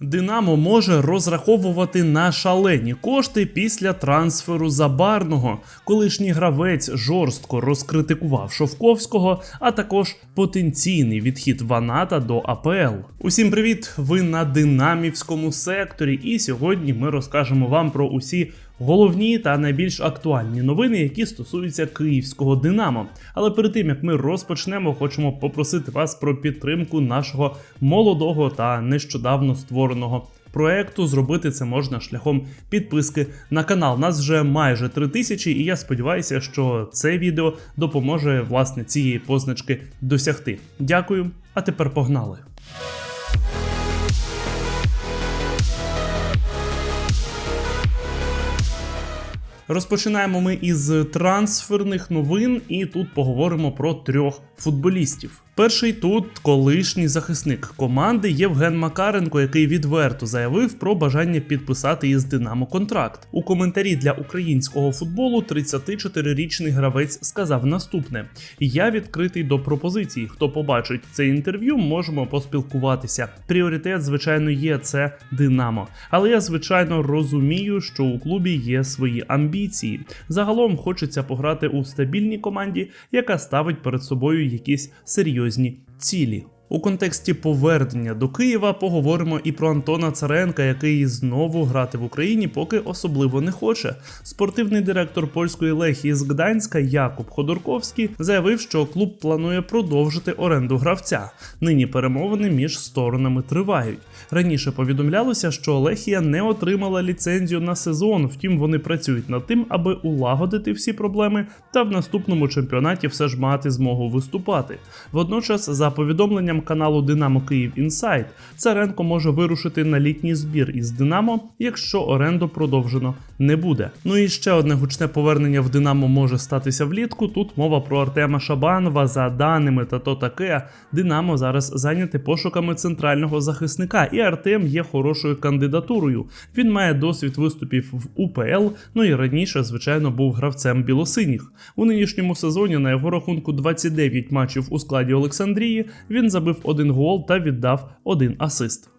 Динамо може розраховувати на шалені кошти після трансферу Забарного. Колишній гравець жорстко розкритикував Шовковського, а також потенційний відхід Ваната до АПЛ. Усім привіт! Ви на динамівському секторі, і сьогодні ми розкажемо вам про усі головні та найбільш актуальні новини, які стосуються київського Динамо. Але перед тим як ми розпочнемо, хочемо попросити вас про підтримку нашого молодого та нещодавно створеного. Проекту зробити це можна шляхом підписки на канал. Нас вже майже три тисячі, і я сподіваюся, що це відео допоможе власне цієї позначки досягти. Дякую, а тепер погнали. Розпочинаємо ми із трансферних новин, і тут поговоримо про трьох футболістів. Перший тут колишній захисник команди Євген Макаренко, який відверто заявив про бажання підписати із Динамо контракт. У коментарі для українського футболу 34-річний гравець сказав наступне: Я відкритий до пропозицій. Хто побачить це інтерв'ю, можемо поспілкуватися. Пріоритет, звичайно, є це Динамо. Але я звичайно розумію, що у клубі є свої амбіції. Загалом хочеться пограти у стабільній команді, яка ставить перед собою якісь серйозні цілі. У контексті повернення до Києва поговоримо і про Антона Царенка, який знову грати в Україні поки особливо не хоче. Спортивний директор польської лехії з Гданська Якуб Ходорковський заявив, що клуб планує продовжити оренду гравця. Нині перемовини між сторонами тривають. Раніше повідомлялося, що Лехія не отримала ліцензію на сезон, втім вони працюють над тим, аби улагодити всі проблеми та в наступному чемпіонаті все ж мати змогу виступати. Водночас, за повідомленням каналу Динамо Київ Інсайт, Царенко може вирушити на літній збір із Динамо, якщо оренду продовжено не буде. Ну і ще одне гучне повернення в Динамо може статися влітку. Тут мова про Артема Шабанова. За даними та то таке, Динамо зараз зайняте пошуками центрального захисника, і Артем є хорошою кандидатурою. Він має досвід виступів в УПЛ. Ну і раніше, звичайно, був гравцем білосиніх. У нинішньому сезоні на його рахунку 29 матчів у складі Олександрії. Він забив один гол та віддав один асист.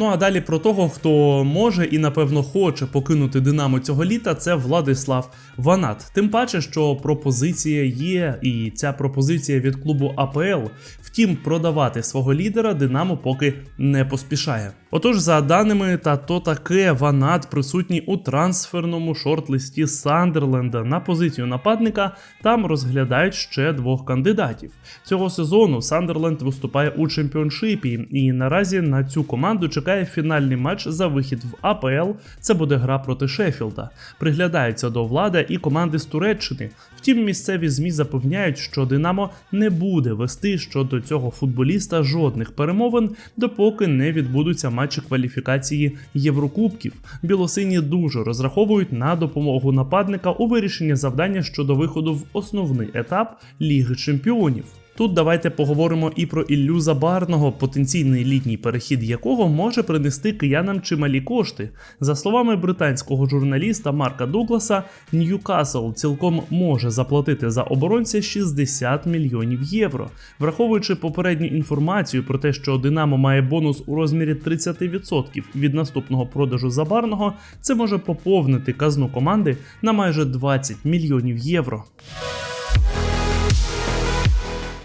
Ну а далі про того, хто може і напевно хоче покинути Динамо цього літа, це Владислав Ванат. Тим паче, що пропозиція є, і ця пропозиція від клубу АПЛ. Втім, продавати свого лідера Динамо поки не поспішає. Отож, за даними та то таке, Ванат присутній у трансферному шорт-листі Сандерленда на позицію нападника. Там розглядають ще двох кандидатів. Цього сезону Сандерленд виступає у чемпіоншипі, і наразі на цю команду чекає фінальний матч за вихід в АПЛ. Це буде гра проти Шеффілда. Приглядаються до влади і команди з Туреччини. Втім, місцеві змі запевняють, що Динамо не буде вести щодо цього футболіста жодних перемовин, допоки не відбудуться матчі кваліфікації Єврокубків. Білосині дуже розраховують на допомогу нападника у вирішенні завдання щодо виходу в основний етап Ліги Чемпіонів. Тут давайте поговоримо і про Іллю Забарного, потенційний літній перехід якого може принести киянам чималі кошти. За словами британського журналіста Марка Дугласа, Ньюкасл цілком може заплатити за оборонця 60 мільйонів євро. Враховуючи попередню інформацію про те, що Динамо має бонус у розмірі 30% від наступного продажу Забарного, це може поповнити казну команди на майже 20 мільйонів євро.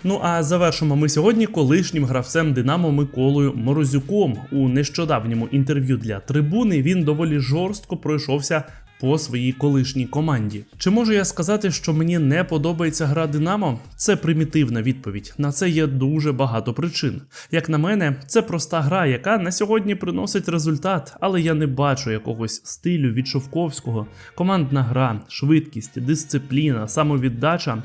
Ну а завершимо ми сьогодні колишнім гравцем Динамо Миколою Морозюком. У нещодавньому інтерв'ю для трибуни він доволі жорстко пройшовся по своїй колишній команді. Чи можу я сказати, що мені не подобається гра Динамо? Це примітивна відповідь. На це є дуже багато причин. Як на мене, це проста гра, яка на сьогодні приносить результат, але я не бачу якогось стилю від Шовковського. Командна гра, швидкість, дисципліна, самовіддача.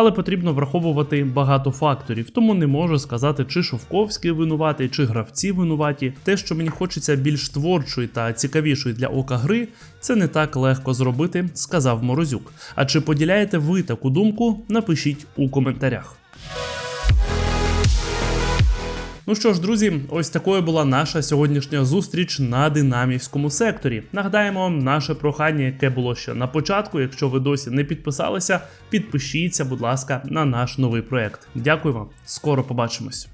Але потрібно враховувати багато факторів, тому не можу сказати, чи Шовковський винуватий, чи гравці винуваті. Те, що мені хочеться більш творчої та цікавішої для ока гри, це не так легко зробити, сказав Морозюк. А чи поділяєте ви таку думку? Напишіть у коментарях. Ну що ж, друзі, ось такою була наша сьогоднішня зустріч на динамівському секторі. Нагадаємо, наше прохання, яке було ще на початку. Якщо ви досі не підписалися, підпишіться, будь ласка, на наш новий проект. Дякую вам, скоро побачимось.